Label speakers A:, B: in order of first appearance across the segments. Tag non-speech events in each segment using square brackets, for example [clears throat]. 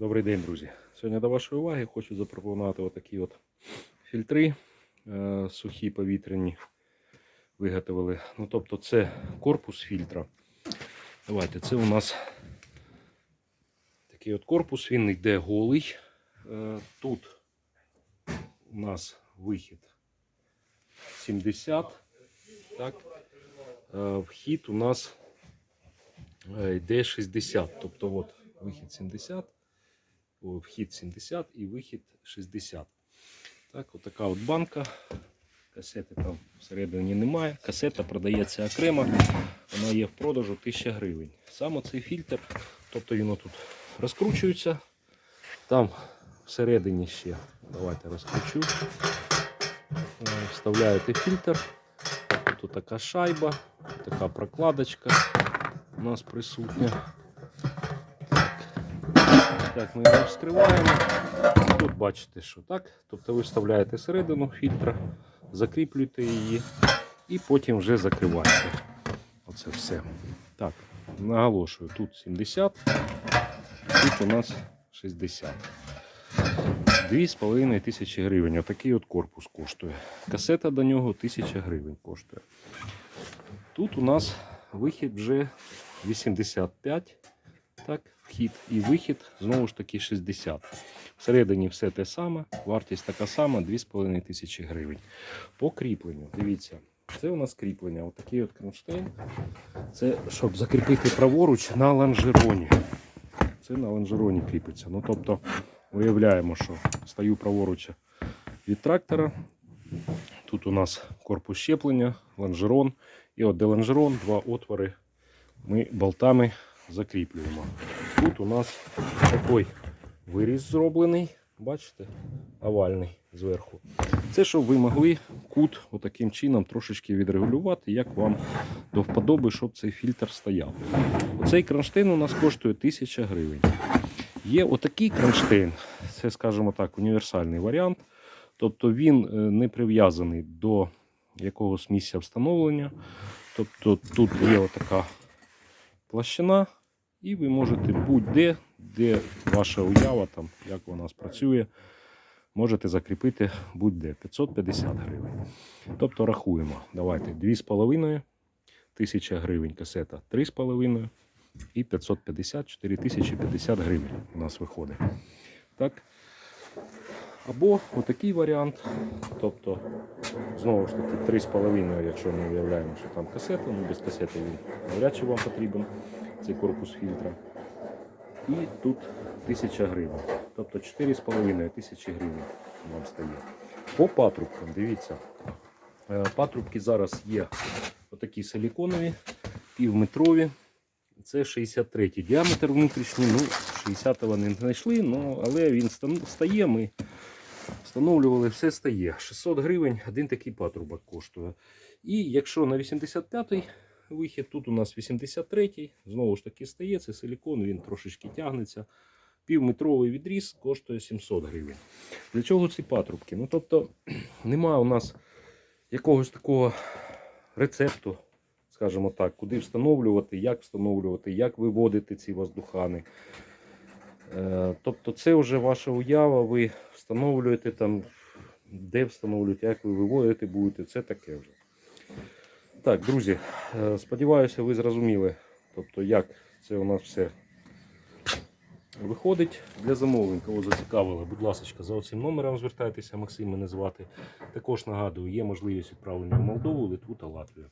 A: Добрий день, друзі. Сьогодні до вашої уваги хочу запропонувати отакі от фільтри е, сухі повітряні. Виготовили. Ну, тобто це корпус фільтра. Давайте, це у нас такий от корпус, він йде голий. Е, тут у нас вихід 70. Так. Е, вхід у нас е, йде 60. Тобто от вихід 70. Вхід 70 і вихід 60. Так, отака от банка. Касети там всередині немає. Касета продається окремо. Вона є в продажу 1000 гривень. Саме цей фільтр, тобто він тут розкручується. Там всередині ще, давайте розкручу. Е, Вставляєте фільтр. Тут така шайба, така прокладочка у нас присутня. Так, ми його вскриваємо. Тут бачите, що так. Тобто ви вставляєте середину фільтра, закріплюєте її і потім вже закриваєте. Оце все. Так, наголошую, тут 70, тут у нас 60. 2,5 тисячі гривень. Отакий от корпус коштує. Касета до нього 1000 гривень коштує. Тут у нас вихід вже 85. Так, вхід і вихід знову ж таки 60. Всередині все те саме, вартість така сама 2,5 тисячі гривень. По кріпленню, дивіться, це у нас кріплення. Отакий от кронштейн. Це щоб закріпити праворуч на лонжероні. Це на лонжероні кріпиться. Ну, тобто, уявляємо, що стою праворуч від трактора. Тут у нас корпус щеплення, лонжерон. І от де лонжерон, два отвори ми болтами закріплюємо. Тут у нас такий виріз зроблений, бачите, овальний зверху. Це щоб ви могли кут отаким чином трошечки відрегулювати, як вам до вподоби, щоб цей фільтр стояв. Оцей кронштейн у нас коштує 1000 гривень. Є отакий кронштейн, це, скажімо так, універсальний варіант. Тобто він е, не прив'язаний до якогось місця встановлення. Тобто тут є отака площина, і ви можете будь-де, де ваша уява, там, як вона спрацює, можете закріпити будь-де 550 гривень. Тобто рахуємо. Давайте 2,5 тисячі гривень касета 3,5 і 550 4050 гривень у нас виходить. Так. Або отакий варіант. Тобто, знову ж таки, 3,5, якщо ми уявляємо, що там касета, ну без касети він навряд чи вам потрібен цей корпус фільтра. І тут 1000 гривень. Тобто 4,5 тисячі гривень вам стає. По патрубкам, дивіться. е, Патрубки зараз є отакі силіконові, півметрові. Це 63 діаметр внутрішній. Ну, 60-го не знайшли, ну, але він стає. Ми встановлювали, все стає. 600 гривень один такий патрубок коштує. І якщо на 85-й вихід, тут у нас 83-й, знову ж таки стає, це силікон, він трошечки тягнеться. Півметровий відріз коштує 700 гривень. Для чого ці патрубки? Ну, тобто, [clears throat] немає у нас якогось такого рецепту, скажімо так, куди встановлювати, як встановлювати, як виводити ці воздухани. Е, Тобто це вже ваша уява, ви встановлюєте там, де встановлюєте, як ви виводити будете, це таке вже. Так, друзі, е, сподіваюся, ви зрозуміли, тобто, як це у нас все виходить. Для замовлень, кого зацікавили, будь ласка, за оцим номером звертайтеся, Максим мене звати. Також нагадую, є можливість відправлення в Молдову, Литву та Латвію.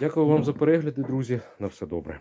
A: Дякую вам за перегляди, друзі. На все добре.